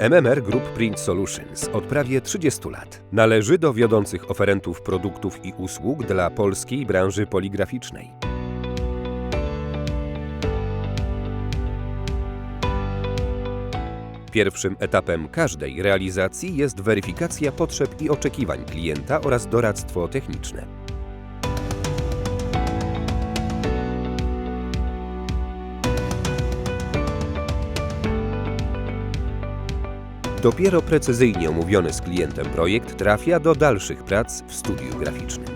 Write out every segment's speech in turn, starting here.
MMR Group Print Solutions od prawie 30 lat należy do wiodących oferentów produktów i usług dla polskiej branży poligraficznej. Pierwszym etapem każdej realizacji jest weryfikacja potrzeb i oczekiwań klienta oraz doradztwo techniczne. Dopiero precyzyjnie omówiony z klientem projekt trafia do dalszych prac w studiu graficznym.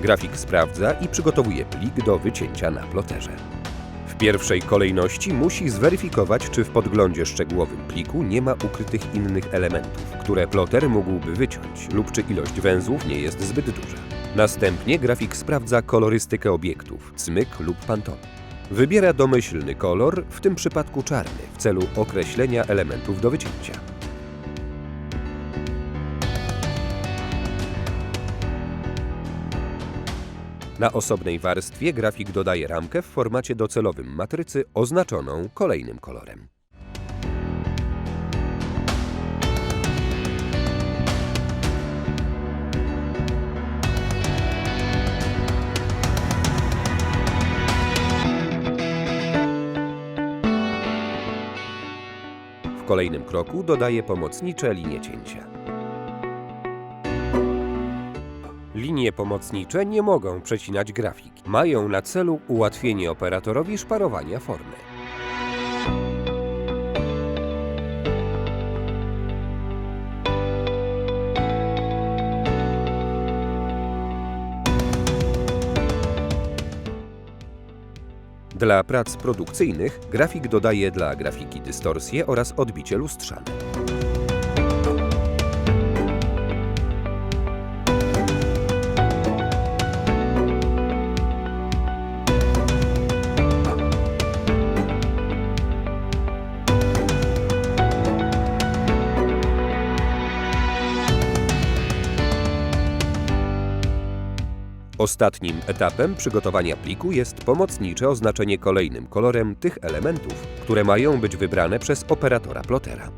Grafik sprawdza i przygotowuje plik do wycięcia na ploterze. Pierwszej kolejności musi zweryfikować, czy w podglądzie szczegółowym pliku nie ma ukrytych innych elementów, które ploter mógłby wyciąć lub czy ilość węzłów nie jest zbyt duża. Następnie grafik sprawdza kolorystykę obiektów, cmyk lub panton. Wybiera domyślny kolor, w tym przypadku czarny, w celu określenia elementów do wycięcia. Na osobnej warstwie grafik dodaje ramkę w formacie docelowym matrycy oznaczoną kolejnym kolorem. W kolejnym kroku dodaje pomocnicze linie cięcia. Linie pomocnicze nie mogą przecinać grafiki. Mają na celu ułatwienie operatorowi szparowania formy. Dla prac produkcyjnych grafik dodaje dla grafiki dystorsję oraz odbicie lustrzane. Ostatnim etapem przygotowania pliku jest pomocnicze oznaczenie kolejnym kolorem tych elementów, które mają być wybrane przez operatora plotera.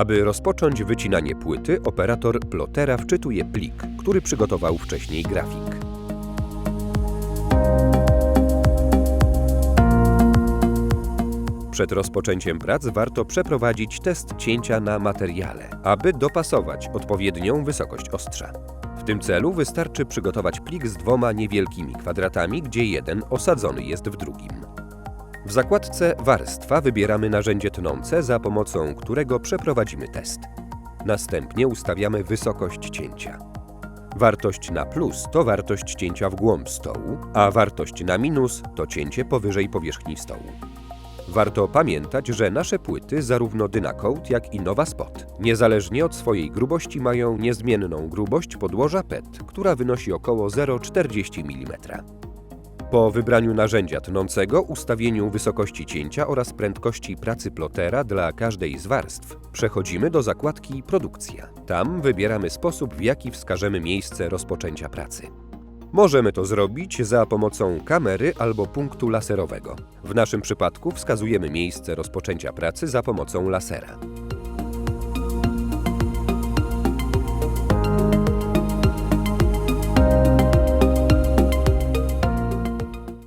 Aby rozpocząć wycinanie płyty, operator plotera wczytuje plik, który przygotował wcześniej grafik. Przed rozpoczęciem prac warto przeprowadzić test cięcia na materiale, aby dopasować odpowiednią wysokość ostrza. W tym celu wystarczy przygotować plik z dwoma niewielkimi kwadratami, gdzie jeden osadzony jest w drugim. W zakładce Warstwa wybieramy narzędzie tnące, za pomocą którego przeprowadzimy test. Następnie ustawiamy wysokość cięcia. Wartość na plus to wartość cięcia w głąb stołu, a wartość na minus to cięcie powyżej powierzchni stołu. Warto pamiętać, że nasze płyty, zarówno Dynacoat, jak i Nova Spot, niezależnie od swojej grubości mają niezmienną grubość podłoża PET, która wynosi około 0,40 mm. Po wybraniu narzędzia tnącego, ustawieniu wysokości cięcia oraz prędkości pracy plotera dla każdej z warstw, przechodzimy do zakładki Produkcja. Tam wybieramy sposób, w jaki wskażemy miejsce rozpoczęcia pracy. Możemy to zrobić za pomocą kamery albo punktu laserowego. W naszym przypadku wskazujemy miejsce rozpoczęcia pracy za pomocą lasera.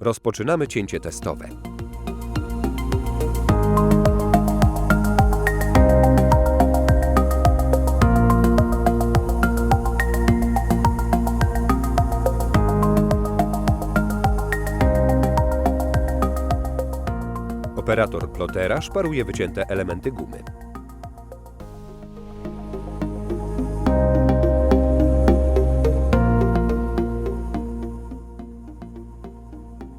Rozpoczynamy cięcie testowe. Operator plotera szparuje wycięte elementy gumy.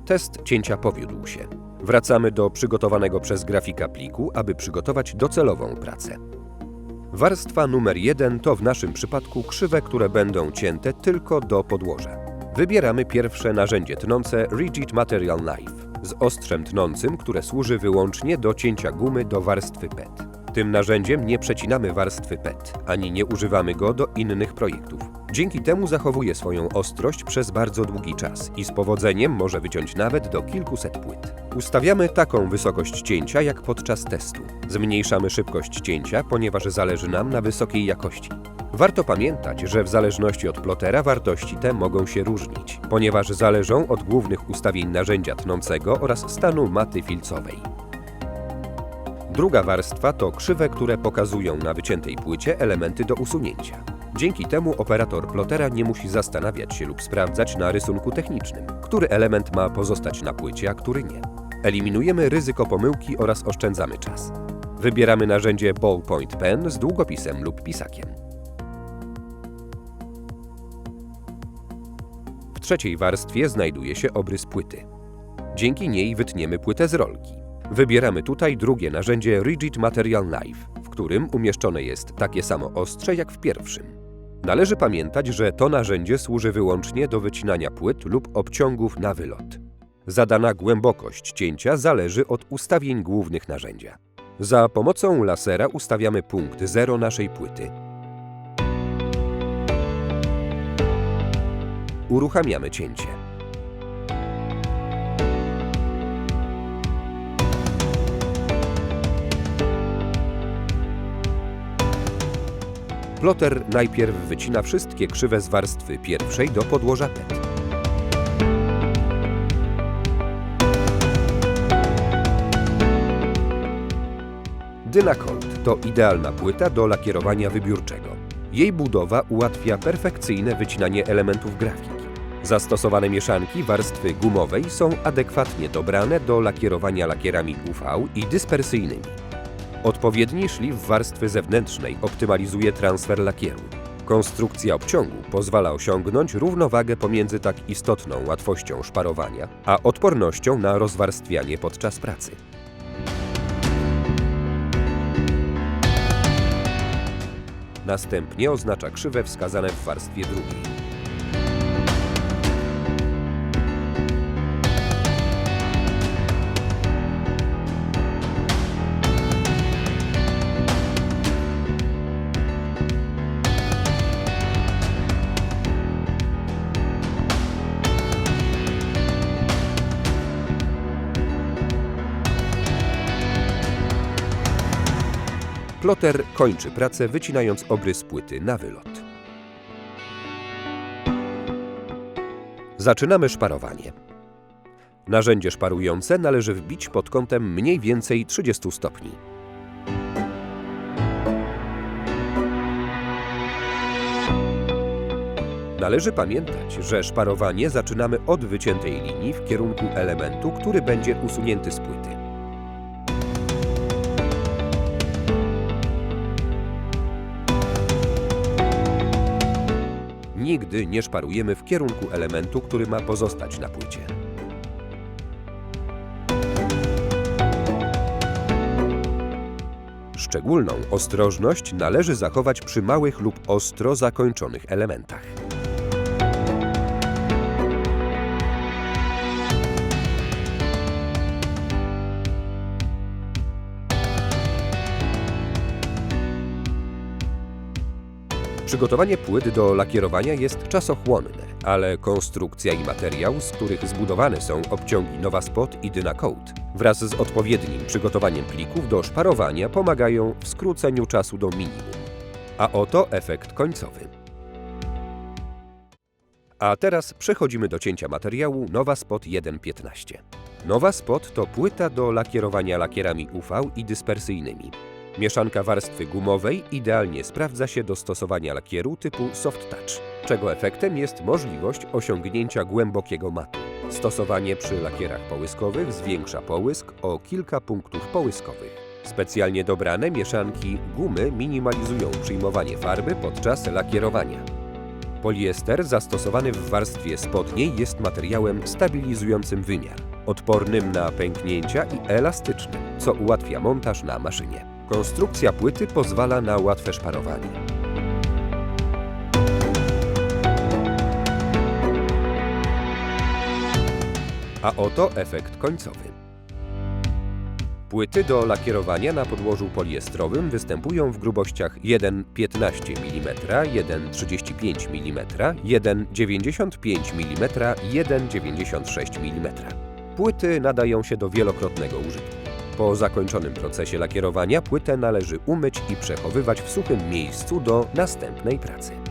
Test cięcia powiódł się. Wracamy do przygotowanego przez grafika pliku, aby przygotować docelową pracę. Warstwa numer 1 to w naszym przypadku krzywe, które będą cięte tylko do podłoża. Wybieramy pierwsze narzędzie tnące Rigid Material Knife z ostrzem tnącym, które służy wyłącznie do cięcia gumy do warstwy PET. Tym narzędziem nie przecinamy warstwy PET, ani nie używamy go do innych projektów. Dzięki temu zachowuje swoją ostrość przez bardzo długi czas i z powodzeniem może wyciąć nawet do kilkuset płyt. Ustawiamy taką wysokość cięcia jak podczas testu. Zmniejszamy szybkość cięcia, ponieważ zależy nam na wysokiej jakości. Warto pamiętać, że w zależności od plotera wartości te mogą się różnić, ponieważ zależą od głównych ustawień narzędzia tnącego oraz stanu maty filcowej. Druga warstwa to krzywe, które pokazują na wyciętej płycie elementy do usunięcia. Dzięki temu operator plotera nie musi zastanawiać się lub sprawdzać na rysunku technicznym, który element ma pozostać na płycie, a który nie. Eliminujemy ryzyko pomyłki oraz oszczędzamy czas. Wybieramy narzędzie Ballpoint Pen z długopisem lub pisakiem. W trzeciej warstwie znajduje się obrys płyty. Dzięki niej wytniemy płytę z rolki. Wybieramy tutaj drugie narzędzie Rigid Material Knife, w którym umieszczone jest takie samo ostrze jak w pierwszym. Należy pamiętać, że to narzędzie służy wyłącznie do wycinania płyt lub obciągów na wylot. Zadana głębokość cięcia zależy od ustawień głównych narzędzia. Za pomocą lasera ustawiamy punkt zero naszej płyty. Uruchamiamy cięcie. Ploter najpierw wycina wszystkie krzywe z warstwy pierwszej do podłoża PET. Dynacold to idealna płyta do lakierowania wybiórczego. Jej budowa ułatwia perfekcyjne wycinanie elementów grafiki. Zastosowane mieszanki warstwy gumowej są adekwatnie dobrane do lakierowania lakierami UV i dyspersyjnymi. Odpowiedni szlif warstwy zewnętrznej optymalizuje transfer lakieru. Konstrukcja obciągu pozwala osiągnąć równowagę pomiędzy tak istotną łatwością szparowania, a odpornością na rozwarstwianie podczas pracy. Następnie oznacza krzywe wskazane w warstwie drugiej. Ploter kończy pracę wycinając obrys płyty na wylot. Zaczynamy szparowanie. Narzędzie szparujące należy wbić pod kątem mniej więcej 30 stopni. Należy pamiętać, że szparowanie zaczynamy od wyciętej linii w kierunku elementu, który będzie usunięty z płyty. Nigdy nie szparujemy w kierunku elementu, który ma pozostać na płycie. Szczególną ostrożność należy zachować przy małych lub ostro zakończonych elementach. Przygotowanie płyt do lakierowania jest czasochłonne, ale konstrukcja i materiał, z których zbudowane są obciągi Novaspot i Dynacoat, wraz z odpowiednim przygotowaniem plików do szparowania pomagają w skróceniu czasu do minimum. A oto efekt końcowy. A teraz przechodzimy do cięcia materiału Novaspot 1.15. Novaspot to płyta do lakierowania lakierami UV i dyspersyjnymi. Mieszanka warstwy gumowej idealnie sprawdza się do stosowania lakieru typu soft touch, czego efektem jest możliwość osiągnięcia głębokiego matu. Stosowanie przy lakierach połyskowych zwiększa połysk o kilka punktów połyskowych. Specjalnie dobrane mieszanki gumy minimalizują przyjmowanie farby podczas lakierowania. Poliester zastosowany w warstwie spodniej jest materiałem stabilizującym wymiar, odpornym na pęknięcia i elastycznym, co ułatwia montaż na maszynie. Konstrukcja płyty pozwala na łatwe szparowanie. A oto efekt końcowy. Płyty do lakierowania na podłożu poliestrowym występują w grubościach 1,15 mm, 1,35 mm, 1,95 mm i 1,96 mm. Płyty nadają się do wielokrotnego użytku. Po zakończonym procesie lakierowania płytę należy umyć i przechowywać w suchym miejscu do następnej pracy.